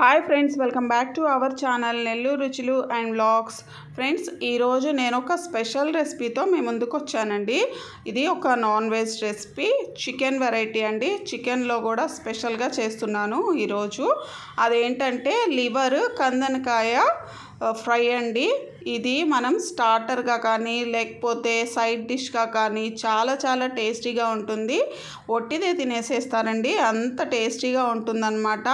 Hi friends welcome back to our channel Nellore రుచులు and blogs friends ఈరోజు నేను ఒక స్పెషల్ రెసిపీతో మీ ముందుకు వచ్చానండి. ఇది ఒక non veg recipe chicken variety అండి చికెన్లో కూడా స్పెషల్గా చేస్తున్నాను ఈరోజు అదేంటంటే లివర్ కందనకాయ ఫ్రై అండి. ఇది మనం స్టార్టర్గా కానీ లేకపోతే సైడ్ డిష్గా కానీ చాలా చాలా టేస్టీగా ఉంటుంది. ఒట్టిదే తినేసేస్తారండి అంత టేస్టీగా ఉంటుందన్నమాట.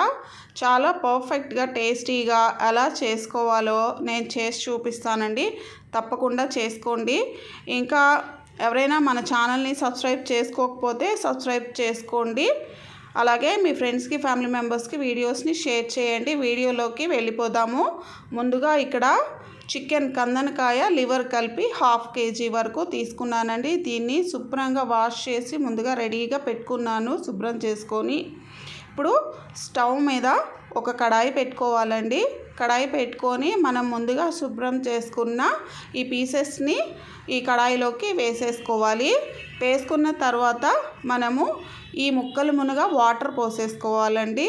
చాలా పర్ఫెక్ట్గా టేస్టీగా ఎలా చేసుకోవాలో నేను చేసి చూపిస్తానండి. తప్పకుండా చేసుకోండి. ఇంకా ఎవరైనా మన ఛానల్ని సబ్స్క్రైబ్ చేసుకోకపోతే సబ్స్క్రైబ్ చేసుకోండి. అలాగే మీ ఫ్రెండ్స్కి ఫ్యామిలీ మెంబర్స్కి వీడియోస్ని షేర్ చేయండి. వీడియోలోకి వెళ్ళిపోదాము. ముందుగా ఇక్కడ చికెన్ కందనకాయ లివర్ కలిపి హాఫ్ కేజీ వరకు తీసుకున్నానండి. దీన్ని శుభ్రంగా వాష్ చేసి ముందుగా రెడీగా పెట్టుకున్నాను. శుభ్రం చేసుకొని ఇప్పుడు స్టవ్ మీద ఒక కడాయి పెట్టుకోవాలండి. కడాయి పెట్టుకొని మనం ముందుగా శుభ్రం చేసుకున్న ఈ పీసెస్ని ఈ కడాయిలోకి వేసేసుకోవాలి. వేసుకున్న తర్వాత మనము ఈ ముక్కలు మునగా వాటర్ పోసేసుకోవాలండి.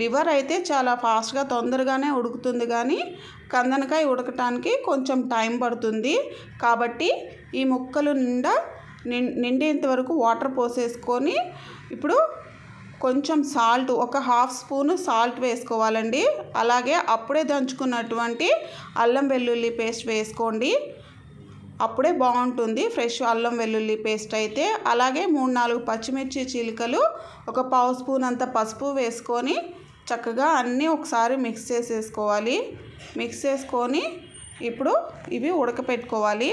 లివర్ అయితే చాలా ఫాస్ట్గా తొందరగానే ఉడుకుతుంది కానీ కందనకాయ ఉడకటానికి కొంచెం టైం పడుతుంది. కాబట్టి ఈ ముక్కలు నిండా నిండేంత వరకు వాటర్ పోసేసుకొని ఇప్పుడు కొంచెం సాల్ట్ ఒక హాఫ్ స్పూన్ సాల్ట్ వేసుకోవాలండి. అలాగే అప్పుడే దంచుకున్నటువంటి అల్లం వెల్లుల్లి పేస్ట్ వేసుకోండి. అప్పుడే బాగుంటుంది. ఫ్రెష్ అల్లం వెల్లుల్లి పేస్ట్ అయితే. అలాగే మూడు నాలుగు పచ్చిమిర్చి చిలుకలు ఒక పావు స్పూన్ అంత పసుపు వేసుకొని చక్కగా అన్నీ ఒకసారి మిక్స్ చేసేసుకోవాలి. మిక్స్ చేసుకొని ఇప్పుడు ఇవి ఉడకపెట్టుకోవాలి.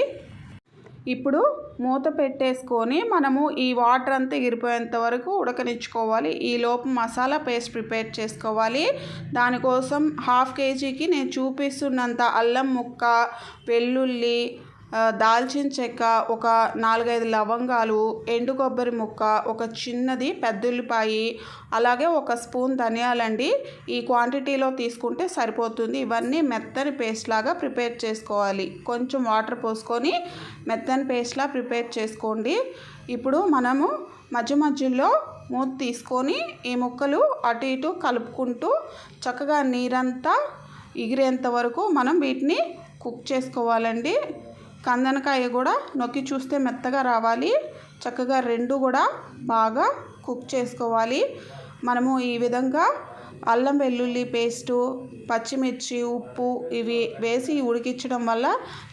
ఇప్పుడు మూత పెట్టేసుకొని మనము ఈ వాటర్ అంతా ఎగిరిపోయేంత వరకు ఉడకనిచ్చుకోవాలి. ఈ లోపు మసాలా పేస్ట్ ప్రిపేర్ చేసుకోవాలి. దానికోసం హాఫ్ కేజీకి నేను చూపిస్తున్నంత అల్లం ముక్క వెల్లుల్లి దాల్చిన చెక్క ఒక నాలుగైదు లవంగాలు ఎండు కొబ్బరి ముక్క ఒక చిన్నది పెద్ద ఉల్లిపాయి అలాగే ఒక స్పూన్ ధనియాలండి ఈ క్వాంటిటీలో తీసుకుంటే సరిపోతుంది. ఇవన్నీ మెత్తని పేస్ట్ లాగా ప్రిపేర్ చేసుకోవాలి. కొంచెం వాటర్ పోసుకొని మెత్తని పేస్ట్లా ప్రిపేర్ చేసుకోండి. ఇప్పుడు మనము మధ్య మధ్యలో మూత తీసుకొని ఈ ముక్కలు అటు ఇటు కలుపుకుంటూ చక్కగా నీరంతా ఎగిరేంత వరకు మనం వీటిని కుక్ చేసుకోవాలండి. కందనకాయ కూడా నొక్కి చూస్తే మెత్తగా రావాలి. చక్కగా రెండు కూడా బాగా కుక్ చేసుకోవాలి. మనము ఈ విధంగా అల్లం వెల్లుల్లి పేస్టు పచ్చిమిర్చి ఉప్పు ఇవి వేసి ఉడికించడం వల్ల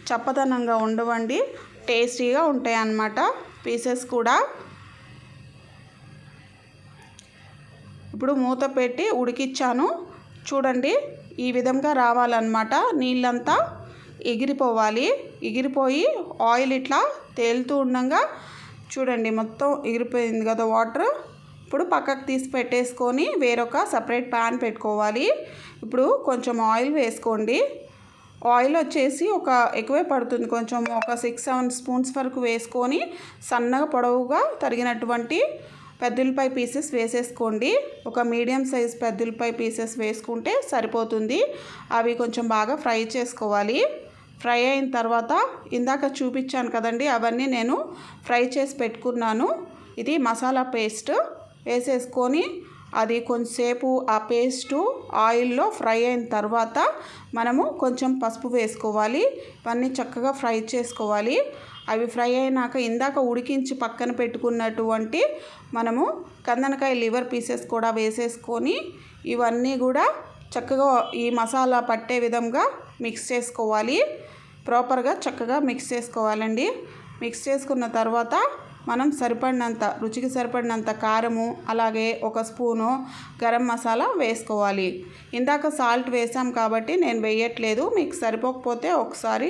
చప్పదనంగా ఉండవండి. టేస్టీగా ఉంటాయి అన్నమాట పీసెస్ కూడా. ఇప్పుడు మూత పెట్టి ఉడికిచ్చాను. చూడండి ఈ విధంగా రావాలన్నమాట నీళ్ళంతా. ఎగిరిపోవాలి. ఎగిరిపోయి ఆయిల్ ఇట్లా తేలుతూ ఉండగా చూడండి మొత్తం ఎగిరిపోయింది కదా వాటర్. ఇప్పుడు పక్కకు తీసి పెట్టేసుకొని వేరొక సపరేట్ ప్యాన్ పెట్టుకోవాలి. ఇప్పుడు కొంచెం ఆయిల్ వేసుకోండి. ఆయిల్ వచ్చేసి ఒక ఎక్కువే పడుతుంది. కొంచెం ఒక సిక్స్ సెవెన్ స్పూన్స్ వరకు వేసుకొని సన్నగా పొడవుగా తరిగినటువంటి పెద్దలపై పీసెస్ వేసేసుకోండి. ఒక మీడియం సైజ్ పెద్దలపై పీసెస్ వేసుకుంటే సరిపోతుంది. అవి కొంచెం బాగా ఫ్రై చేసుకోవాలి. ఫ్రై అయిన తర్వాత ఇందాక చూపించాను కదండి అవన్నీ నేను ఫ్రై చేసి పెట్టుకున్నాను. ఇది మసాలా పేస్ట్ వేసేసుకొని అది కొంచెంసేపు ఆ పేస్టు ఆయిల్లో ఫ్రై అయిన తర్వాత మనము కొంచెం పసుపు వేసుకోవాలి ఇవన్నీ చక్కగా ఫ్రై చేసుకోవాలి. అవి ఫ్రై అయినాక ఇందాక ఉడికించి పక్కన పెట్టుకున్నటువంటి మనము కందనకాయ లివర్ పీసెస్ కూడా వేసేసుకొని ఇవన్నీ కూడా చక్కగా ఈ మసాలా పట్టే విధంగా మిక్స్ చేసుకోవాలి. ప్రాపర్గా చక్కగా మిక్స్ చేసుకోవాలండి. మిక్స్ చేసుకున్న తర్వాత మనం సరిపడినంత రుచికి సరిపడినంత కారము అలాగే ఒక స్పూను గరం మసాలా వేసుకోవాలి. ఇందాక సాల్ట్ వేసాం కాబట్టి నేను వేయట్లేదు. మీకు సరిపోకపోతే ఒకసారి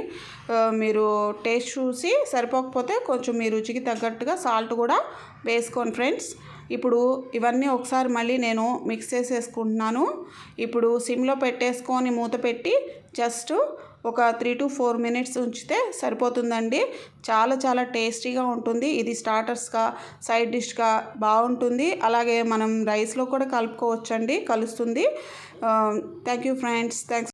మీరు టేస్ట్ చూసి సరిపోకపోతే కొంచెం మీ రుచికి తగ్గట్టుగా సాల్ట్ కూడా వేసుకోండి ఫ్రెండ్స్ ఇప్పుడు ఇవన్నీ ఒకసారి మళ్ళీ నేను మిక్స్ చేసేసుకుంటున్నాను. ఇప్పుడు సిమ్లో పెట్టేసుకొని మూత పెట్టి జస్ట్ ఒక త్రీ టు ఫోర్ మినిట్స్ ఉంచితే సరిపోతుందండి. చాలా చాలా టేస్టీగా ఉంటుంది. ఇది స్టార్టర్స్గా సైడ్ డిష్గా బాగుంటుంది. అలాగే మనం రైస్లో కూడా కలుపుకోవచ్చండి కలుస్తుంది. Thank you friends. థ్యాంక్స్